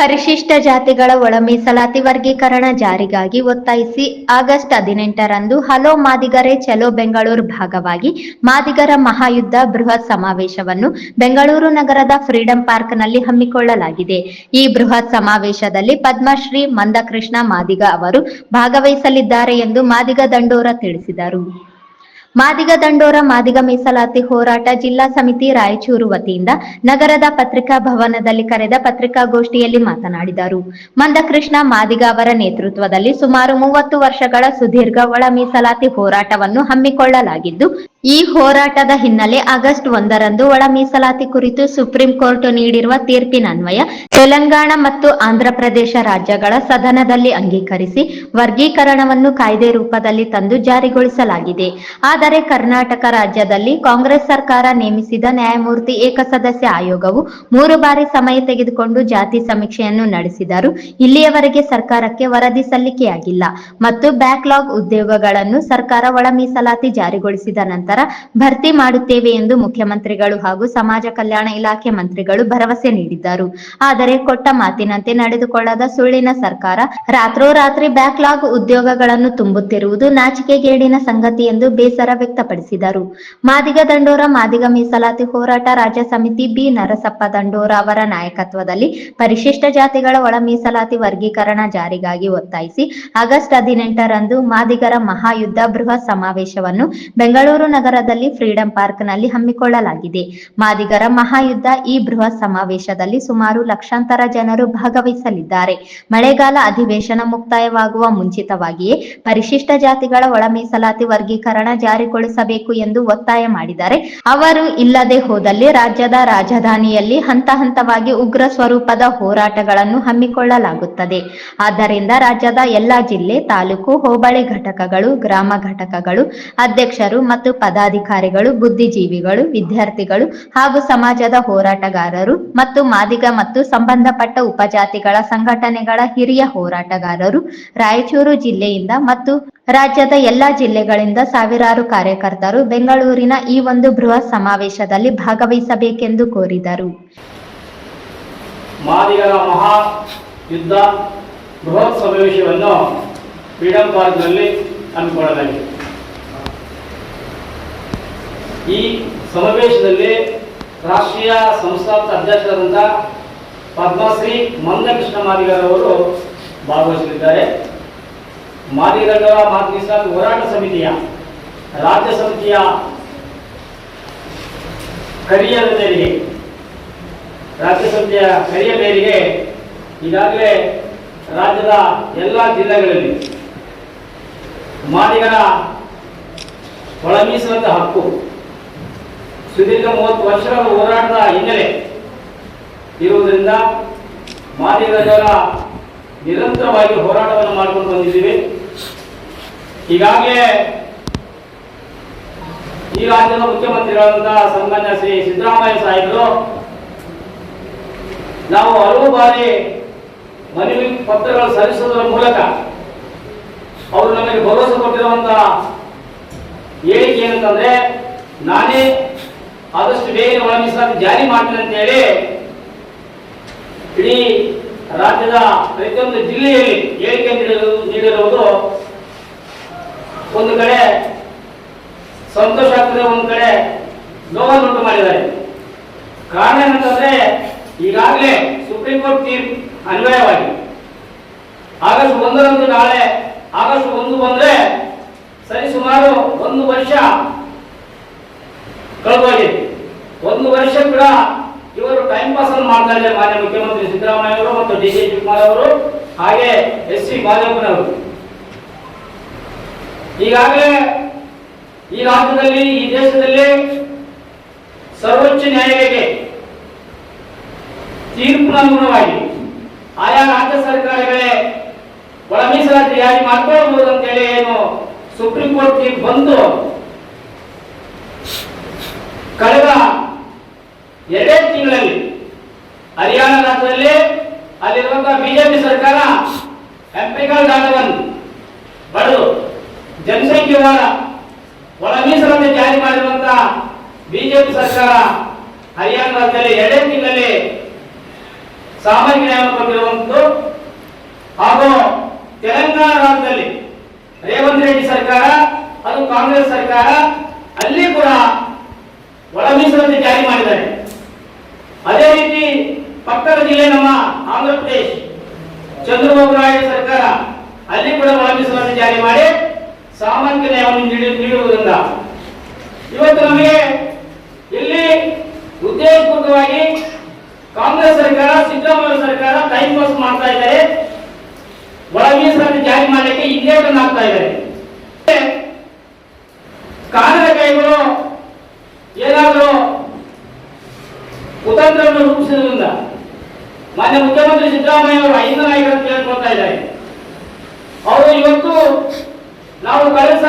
ಪರಿಶಿಷ್ಟ ಜಾತಿಗಳ ಒಳ ಮೀಸಲಾತಿ ವರ್ಗೀಕರಣ ಜಾರಿಗಾಗಿ ಒತ್ತಾಯಿಸಿ ಆಗಸ್ಟ್ ಹದಿನೆಂಟರಂದು ಹಲೋ ಮಾದಿಗರೆ ಚಲೋ ಬೆಂಗಳೂರು ಭಾಗವಾಗಿ ಮಾದಿಗರ ಮಹಾಯುದ್ಧ ಬೃಹತ್ ಸಮಾವೇಶವನ್ನು ಬೆಂಗಳೂರು ನಗರದ ಫ್ರೀಡಂ ಪಾರ್ಕ್ನಲ್ಲಿ ಹಮ್ಮಿಕೊಳ್ಳಲಾಗಿದೆ. ಈ ಬೃಹತ್ ಸಮಾವೇಶದಲ್ಲಿ ಪದ್ಮಶ್ರೀ ಮಂದಕೃಷ್ಣ ಮಾದಿಗ ಅವರು ಭಾಗವಹಿಸಲಿದ್ದಾರೆ ಎಂದು ಮಾದಿಗ ದಂಡೋರ ತಿಳಿಸಿದರು. ಮಾದಿಗ ದಂಡೋರ, ಮಾದಿಗ ಮೀಸಲಾತಿ ಹೋರಾಟ ಜಿಲ್ಲಾ ಸಮಿತಿ ರಾಯಚೂರು ವತಿಯಿಂದ ನಗರದ ಪತ್ರಿಕಾ ಭವನದಲ್ಲಿ ಕರೆದ ಪತ್ರಿಕಾಗೋಷ್ಠಿಯಲ್ಲಿ ಮಾತನಾಡಿದರು. ಮಂದಕೃಷ್ಣ ಮಾದಿಗ ಅವರ ನೇತೃತ್ವದಲ್ಲಿ ಸುಮಾರು ಮೂವತ್ತು ವರ್ಷಗಳ ಸುದೀರ್ಘ ಒಳ ಮೀಸಲಾತಿ ಹೋರಾಟವನ್ನು ಹಮ್ಮಿಕೊಳ್ಳಲಾಗಿದ್ದು ಈ ಹೋರಾಟದ ಹಿನ್ನೆಲೆ ಆಗಸ್ಟ್ ಒಂದರಂದು ಒಳ ಮೀಸಲಾತಿ ಕುರಿತು ಸುಪ್ರೀಂ ಕೋರ್ಟ್ ನೀಡಿರುವ ತೀರ್ಪಿನನ್ವಯ ತೆಲಂಗಾಣ ಮತ್ತು ಆಂಧ್ರಪ್ರದೇಶ ರಾಜ್ಯಗಳ ಸದನದಲ್ಲಿ ಅಂಗೀಕರಿಸಿ ವರ್ಗೀಕರಣವನ್ನು ಕಾಯ್ದೆ ರೂಪದಲ್ಲಿ ತಂದು ಜಾರಿಗೊಳಿಸಲಾಗಿದೆ. ಆದರೆ ಕರ್ನಾಟಕ ರಾಜ್ಯದಲ್ಲಿ ಕಾಂಗ್ರೆಸ್ ಸರ್ಕಾರ ನೇಮಿಸಿದ ನ್ಯಾಯಮೂರ್ತಿ ಏಕಸದಸ್ಯ ಆಯೋಗವು ಮೂರು ಬಾರಿ ಸಮಯ ತೆಗೆದುಕೊಂಡು ಜಾತಿ ಸಮೀಕ್ಷೆಯನ್ನು ನಡೆಸಿದರೂ ಇಲ್ಲಿಯವರೆಗೆ ಸರ್ಕಾರಕ್ಕೆ ವರದಿ ಸಲ್ಲಿಕೆಯಾಗಿಲ್ಲ ಮತ್ತು ಬ್ಯಾಕ್ಲಾಗ್ ಉದ್ಯೋಗಗಳನ್ನು ಸರ್ಕಾರ ಒಳ ಮೀಸಲಾತಿ ಜಾರಿಗೊಳಿಸಿದ ನಂತರ ಭರ್ತಿ ಮಾಡುತ್ತೇವೆ ಎಂದು ಮುಖ್ಯಮಂತ್ರಿಗಳು ಹಾಗೂ ಸಮಾಜ ಕಲ್ಯಾಣ ಇಲಾಖೆ ಮಂತ್ರಿಗಳು ಭರವಸೆ ನೀಡಿದ್ದರು. ಆದರೆ ಕೊಟ್ಟ ಮಾತಿನಂತೆ ನಡೆದುಕೊಳ್ಳದ ಸುಳ್ಳಿನ ಸರ್ಕಾರ ರಾತ್ರೋರಾತ್ರಿ ಬ್ಯಾಕ್ಲಾಗ್ ಉದ್ಯೋಗಗಳನ್ನು ತುಂಬುತ್ತಿರುವುದು ನಾಚಿಕೆಗೇಡಿನ ಸಂಗತಿ ಎಂದು ಬೇಸರ ವ್ಯಕ್ತಪಡಿಸಿದರು. ಮಾದಿಗ ದಂಡೋರ, ಮಾದಿಗ ಮೀಸಲಾತಿ ಹೋರಾಟ ರಾಜ್ಯ ಸಮಿತಿ ಬಿ. ನರಸಪ್ಪ ದಂಡೋರ ಅವರ ನಾಯಕತ್ವದಲ್ಲಿ ಪರಿಶಿಷ್ಟ ಜಾತಿಗಳ ಒಳ ಮೀಸಲಾತಿ ವರ್ಗೀಕರಣ ಜಾರಿಗಾಗಿ ಒತ್ತಾಯಿಸಿ ಆಗಸ್ಟ್ ಹದಿನೆಂಟರಂದು ಮಾದಿಗರ ಮಹಾಯುದ್ಧ ಬೃಹತ್ ಸಮಾವೇಶವನ್ನು ಬೆಂಗಳೂರು ನಗರದಲ್ಲಿ ಫ್ರೀಡಂ ಪಾರ್ಕ್ನಲ್ಲಿ ಹಮ್ಮಿಕೊಳ್ಳಲಾಗಿದೆ. ಮಾದಿಗರ ಮಹಾಯುದ್ಧ ಈ ಬೃಹತ್ ಸಮಾವೇಶದಲ್ಲಿ ಸುಮಾರು ಲಕ್ಷಾಂತರ ಜನರು ಭಾಗವಹಿಸಲಿದ್ದಾರೆ. ಮಳೆಗಾಲ ಅಧಿವೇಶನ ಮುಕ್ತಾಯವಾಗುವ ಮುಂಚಿತವಾಗಿಯೇ ಪರಿಶಿಷ್ಟ ಜಾತಿಗಳ ಒಳ ಮೀಸಲಾತಿ ವರ್ಗೀಕರಣ ಜಾರಿಗೊಳಿಸಬೇಕು ಎಂದು ಒತ್ತಾಯ ಮಾಡಿದ್ದಾರೆ ಅವರು ಇಲ್ಲದೆ ಹೋದಲ್ಲಿ ರಾಜ್ಯದ ರಾಜಧಾನಿಯಲ್ಲಿ ಹಂತ ಹಂತವಾಗಿ ಉಗ್ರ ಸ್ವರೂಪದ ಹೋರಾಟಗಳನ್ನು ಹಮ್ಮಿಕೊಳ್ಳಲಾಗುತ್ತದೆ. ಆದ್ದರಿಂದ ರಾಜ್ಯದ ಎಲ್ಲಾ ಜಿಲ್ಲೆ, ತಾಲೂಕು, ಹೋಬಳಿ ಘಟಕಗಳು, ಗ್ರಾಮ ಘಟಕಗಳು, ಅಧ್ಯಕ್ಷರು ಮತ್ತು ಪದಾಧಿಕಾರಿಗಳು, ಬುದ್ಧಿಜೀವಿಗಳು, ವಿದ್ಯಾರ್ಥಿಗಳು ಹಾಗೂ ಸಮಾಜದ ಹೋರಾಟಗಾರರು ಮತ್ತು ಮಾದಿಗ ಮತ್ತು ಸಂಬಂಧಪಟ್ಟ ಉಪಜಾತಿಗಳ ಸಂಘಟನೆಗಳ ಹಿರಿಯ ಹೋರಾಟಗಾರರು ರಾಯಚೂರು ಜಿಲ್ಲೆಯಿಂದ ಮತ್ತು ರಾಜ್ಯದ ಎಲ್ಲಾ ಜಿಲ್ಲೆಗಳಿಂದ ಸಾವಿರಾರು ಕಾರ್ಯಕರ್ತರು ಬೆಂಗಳೂರಿನ ಈ ಒಂದು ಬೃಹತ್ ಸಮಾವೇಶದಲ್ಲಿ ಭಾಗವಹಿಸಬೇಕೆಂದು ಕೋರಿದರು. ಮಾದಿಗರ ಮಹಾ ಯುದ್ಧ ಬೃಹತ್ ಸಮಾವೇಶವನ್ನು ಫ್ರೀಡಂ ಪಾರ್ಕ್ನಲ್ಲಿ ಹಮ್ಮಿಕೊಳ್ಳಲಾಗಿದೆ. ಈ ಸಮಾವೇಶದಲ್ಲಿ ರಾಷ್ಟ್ರೀಯ ಸಂಸ್ಥಾಪಕ ಅಧ್ಯಕ್ಷರಾದಂಥ ಪದ್ಮಶ್ರೀ ಮಂದಕೃಷ್ಣ ಮಾದಿಗರವರು ಭಾಗವಹಿಸಲಿದ್ದಾರೆ. ಮಾದಿಗಾರ ಮಾತೃ ಹೋರಾಟ ಸಮಿತಿಯ ರಾಜ್ಯ ಸಮಿತಿಯ ಕರಿಯ ಮೇರೆಗೆ, ರಾಜ್ಯ ಸಮಿತಿಯ ಕರಿಯ ಮೇರೆಗೆ ಈಗಾಗಲೇ ರಾಜ್ಯದ ಎಲ್ಲ ಜಿಲ್ಲೆಗಳಲ್ಲಿ ಮಾದಿಗರ ಒಳ ಹಕ್ಕು ಸುದೀರ್ಘ ಮೂವತ್ತು ವರ್ಷಗಳ ಹೋರಾಟದ ಹಿನ್ನೆಲೆ ಇರುವುದರಿಂದ ಮಾದಿಗಜರ ನಿರಂತರವಾಗಿ ಹೋರಾಟವನ್ನು ಮಾಡಿಕೊಂಡು ಬಂದಿದ್ದೀವಿ. ಈಗಾಗಲೇ ಈ ರಾಜ್ಯದ ಮುಖ್ಯಮಂತ್ರಿಗಳಾದಂತಹ ಸನ್ಮಾನ್ಯ ಶ್ರೀ ಸಿದ್ದರಾಮಯ್ಯ ಸಾಹೇಬರು ನಾವು ಹಲವು ಬಾರಿ ಮನವಿ ಪತ್ರಗಳು ಸಲ್ಲಿಸುವುದರ ಮೂಲಕ ಅವರು ನಮಗೆ ಭರವಸೆ ಕೊಟ್ಟಿರುವಂತಹ ಹೇಳಿಕೆ ಏನಂತಂದ್ರೆ ನಾನೇ ಆದಷ್ಟು ಬೇಗ ಒಳ ಜಾರಿ ಮಾಡ್ತೀನಿ ಅಂತ ಹೇಳಿ ಇಡೀ ರಾಜ್ಯದ ಪ್ರತಿಯೊಂದು ಜಿಲ್ಲೆಯಲ್ಲಿ ಹೇಳಿಕೆ ನೀಡಲು ನೀಡಿರುವುದು ಒಂದು ಕಡೆ ಸಂತೋಷ ಆಗ್ತದೆ, ಒಂದು ಕಡೆ ನೋವನ್ನುಂಟು ಮಾಡಿದ್ದಾರೆ. ಕಾರಣ ಏನಂತಂದ್ರೆ ಈಗಾಗಲೇ ಸುಪ್ರೀಂ ಕೋರ್ಟ್ ತೀರ್ಪು ಅನ್ವಯವಾಗಿ ಆಗಸ್ಟ್ ಒಂದರಂದು ನಾಳೆ ಆಗಸ್ಟ್ ಒಂದು ಬಂದ್ರೆ ಸರಿ ಸುಮಾರು ಒಂದು ವರ್ಷ ಕಳೆದೋಗಿದೆ ಒಂದು ವರ್ಷ ಕೂಡ ಇವರು ಟೈಮ್ ಪಾಸ್ ಅನ್ನು ಮಾಡ್ತಾ ಇದ್ದಾರೆ ಮಾನ್ಯ ಮುಖ್ಯಮಂತ್ರಿ ಸಿದ್ದರಾಮಯ್ಯ ಅವರು ಮತ್ತು ಡಿ ಕೆ ಶಿವಕುಮಾರ್ ಅವರು, ಹಾಗೆ ಎಸ್ ಸಿ ಬಾಲಪ್ಪನವರು ಈಗಾಗಲೇ ಈ ರಾಜ್ಯದಲ್ಲಿ, ಈ ದೇಶದಲ್ಲಿ ಸರ್ವೋಚ್ಚ ನ್ಯಾಯಾಲಯಕ್ಕೆ ತೀರ್ಪಿನ ಅನುಗುಣವಾಗಿ ಆಯಾ ರಾಜ್ಯ ಸರ್ಕಾರಗಳೇ ಒಳ ಮೀಸಲಾತಿ ಜಾರಿ ಮಾಡ್ಕೊಳ್ಬಹುದು ಅಂತೇಳಿ ಏನು ಸುಪ್ರೀಂ ಕೋರ್ಟ್ ತೀರ್ಪು ಬಂದು ಕಳೆದ ಎರಡೇ ತಿಂಗಳಲ್ಲಿ ಹರಿಯಾಣ ರಾಜ್ಯದಲ್ಲಿ ಅಲ್ಲಿರುವಂತಹ ಬಿಜೆಪಿ ಸರ್ಕಾರ ಎಂಪಿಕಲ್ ಡಾಟಾವನ್ನು ಪಡೆದು ಜನಸಂಖ್ಯೆವಾರ ಒಳ ಮೀಸಲನ್ನು ಜಾರಿ ಮಾಡಿರುವಂತಹ ಬಿಜೆಪಿ ಸರ್ಕಾರ ಹರಿಯಾಣ ರಾಜ್ಯದಲ್ಲಿ ಎರಡೇ ತಿಂಗಳಲ್ಲಿ ಸಾಮಾಜಿಕ ನ್ಯಾಯವನ್ನು ಕೊಟ್ಟಿರುವಂಥದ್ದು ಹಾಗೂ ತೆಲಂಗಾಣ ರಾಜ್ಯದಲ್ಲಿ ರೇವಂತ್ ರೆಡ್ಡಿ ಸರ್ಕಾರ ಅದು ಕಾಂಗ್ರೆಸ್ ಸರ್ಕಾರ ಅಲ್ಲಿ ಕೂಡ ಒಳ ಮೀಸಲನ್ನು ಜಾರಿ ಮಾಡಿದ್ದಾರೆ. ಅದೇ ರೀತಿ ಪಕ್ಕದ ಜಿಲ್ಲೆ ನಮ್ಮ ಆಂಧ್ರ ಪ್ರದೇಶ್ ಚಂದ್ರಬಾಬು ನಾಯ್ಡು ಸರ್ಕಾರ ಅಲ್ಲಿ ಕೂಡ ಒಳ ಮೀಸಲನ್ನು ಜಾರಿ ಮಾಡಿ ಸಾಮಾಜಿಕ ನ್ಯಾಯವನ್ನು ನೀಡಿ- ನೀಡುವುದರಿಂದ. ಇವತ್ತು ನಮಗೆ ಇಲ್ಲಿ ಉದ್ದೇಶಪೂರ್ವಕವಾಗಿ ಕಾಂಗ್ರೆಸ್ ಸರ್ಕಾರ, ಸಿದ್ದರಾಮಯ್ಯ ಸರ್ಕಾರ ಟೈಮ್ ಪಾಸ್ ಮಾಡ್ತಾ ಇದ್ದಾರೆ. ಒಳ ಜಾರಿ ಮಾಡಲಿಕ್ಕೆ ಹಿಂದೇಟನ್ನು ಹಾಕ್ತಾ ಇದ್ದಾರೆ. ಕಾನೂನ ಕೈಗಳು ಏನಾದರೂ ಕುತಂತ್ರವನ್ನು ರೂಪಿಸಿದ್ರಿಂದ ಮಾನ್ಯ ಮುಖ್ಯಮಂತ್ರಿ ಸಿದ್ದರಾಮಯ್ಯ ಅವರು ಐದು ನಾಯಕರನ್ನು ಕೇಳ್ಕೊಳ್ತಾ ಇದ್ದಾರೆ. ಅವರು ಇವತ್ತು ನಾವು ಕಳೆದ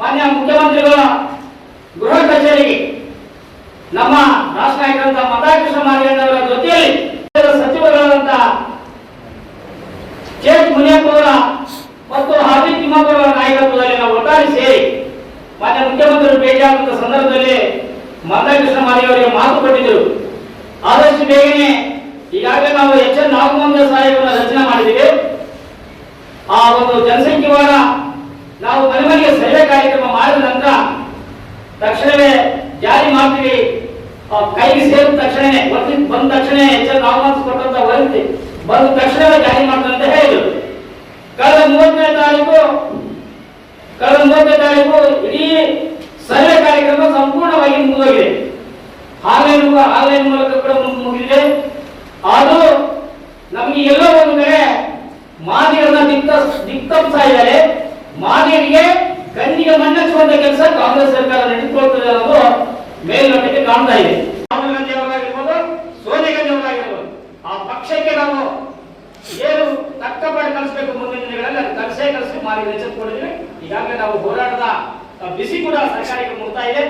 ಮಾನ್ಯ ಮುಖ್ಯಮಂತ್ರಿಗಳ ಗೃಹ ಕಚೇರಿಗೆ ನಮ್ಮ ರಾಷ್ಟ್ರ ನಾಯಕರಂತ ಮತಾಕೃಷ್ಣ ಮಾರಿಯಣ್ಣವರ ಜೊತೆಯಲ್ಲಿ ಸಚಿವರುಗಳಾದಂತ ಕೆ ಎಚ್ ಮುನಿಯಪ್ಪ ಅವರ ಮತ್ತು ಹಾರ್ದಿಕ್ ತಿಮ್ಮಪ್ಪ ಅವರ ನಾಯಕತ್ವದಲ್ಲಿ ನಾವು ಒಟ್ಟಾರೆ ಸೇರಿ ಮಾನ್ಯ ಮುಖ್ಯಮಂತ್ರಿಗಳು ಭೇಟಿಯಾಗುವಂತ ಸಂದರ್ಭದಲ್ಲಿ ಮತಾಕೃಷ್ಣ ಮಾರಿಯವರಿಗೆ ಮಾತು ಕೊಟ್ಟಿದ್ದರು. ಆದಷ್ಟು ಬೇಗನೆ ಈಗಾಗಲೇ ನಾವು ಎಚ್ ಎನ್ ನಾಗಮಂದ್ರ ಸಾಹೇಬರನ್ನ ರಚನೆ ಮಾಡಿದ್ದೀವಿ. ಆ ಒಂದು ಜನಸಂಖ್ಯೆ ವಾರ ನಾವು ಮನೆ ಮನೆಗೆ ಸರ್ವೆ ಕಾರ್ಯಕ್ರಮ ಮಾಡಿದ ನಂತರ ತಕ್ಷಣವೇ ಜಾರಿ ಮಾಡ್ತೀವಿ. ಕೈಗೆ ಸೇರಿದ ತಕ್ಷಣವೇ ವರದಿ ಬಂದ ತಕ್ಷಣ ಎಚ್ ಎಲ್ ನಾಗಮಂತ್ರ ಕೊಟ್ಟಂತ ವರದಿ ಬಂದ ತಕ್ಷಣವೇ ಜಾರಿ ಮಾಡ್ತಂತ ಹೇಳಿದ್ರು. ಕಳೆದ ಮೂವತ್ತನೇ ತಾರೀಕು, ಕಳೆದ ಮೂವತ್ತನೇ ತಾರೀಕು ಇಡೀ ಸರ್ವೆ ಕಾರ್ಯಕ್ರಮ ಸಂಪೂರ್ಣವಾಗಿ ಮುಗಿದೋಗಿದೆ. ಆನ್ಲೈನ್ ಆನ್ಲೈನ್ ಮೂಲಕ ಕೂಡ ಮುಗಿದಿದೆ. ಅದು ನಮಗೆ ಎಲ್ಲೋ ಒಂದು ಕಡೆ ಮಾದಿಗಳನ್ನ ದಿಕ್ತ ದಿಕ್ತಪ್ತಾ ಇದ್ದಾರೆ. ಮಣ್ಣಚ್ಚುವಂತ ಕೆಲಸ ಕಾಂಗ್ರೆಸ್ ಸರ್ಕಾರ ನಡೆದುಕೊಳ್ತದೆ ಅನ್ನೋದು ಮೇಲ್ನೋಟಕ್ಕೆ ಕಾಣ್ತಾ ಇದೆ. ರಾಹುಲ್ ಗಾಂಧಿ ಅವರಾಗಿರ್ಬೋದು, ಸೋನಿಯಾ ಗಾಂಧಿ ಅವರಾಗಿರ್ಬೋದು, ಆ ಪಕ್ಷಕ್ಕೆ ನಾವು ಏನು ತಕ್ಕ ಪಾಠ ಕಲಿಸಬೇಕು ಮುಂದಿನ ದಿನಗಳಲ್ಲಿ ಅದು ಕಲಿಸೇ ಕಲಿಸಿ ಮಾರಿ ಎಚ್ಚೆತ್ತುಕೊಂಡಿದ್ದೀವಿ ಈಗಾಗಲೇ ನಾವು ಹೋರಾಟದ ಬಿಸಿ ಕೂಡ ಸರ್ಕಾರಕ್ಕೆ ಮುಡ್ತಾ ಇದೆ.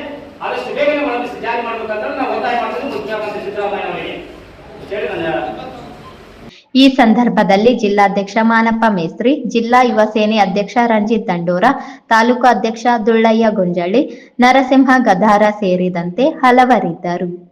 ಆದಷ್ಟು ಬೇಗನೆ ಒಳಗಿಸಿ ಜಾರಿ ಮಾಡಬೇಕಂತ ನಾವು ಒತ್ತಾಯ ಮಾಡಿದ್ರೆ ಮುಖ್ಯಮಂತ್ರಿ ಸಿದ್ದರಾಮಯ್ಯ ಅವರಿಗೆ. ಹೇಳಿ ಈ ಸಂದರ್ಭದಲ್ಲಿ ಜಿಲ್ಲಾಧ್ಯಕ್ಷ ಮಾನಪ್ಪ ಮೇಸ್ತ್ರಿ, ಜಿಲ್ಲಾ ಯುವ ಸೇನೆ ಅಧ್ಯಕ್ಷ ರಂಜಿತ್ ದಂಡೂರ, ತಾಲೂಕು ಅಧ್ಯಕ್ಷ ದುಳ್ಳಯ್ಯ ಗುಂಜಳ್ಳಿ, ನರಸಿಂಹ ಗದಾರ ಸೇರಿದಂತೆ ಹಲವರಿದ್ದರು.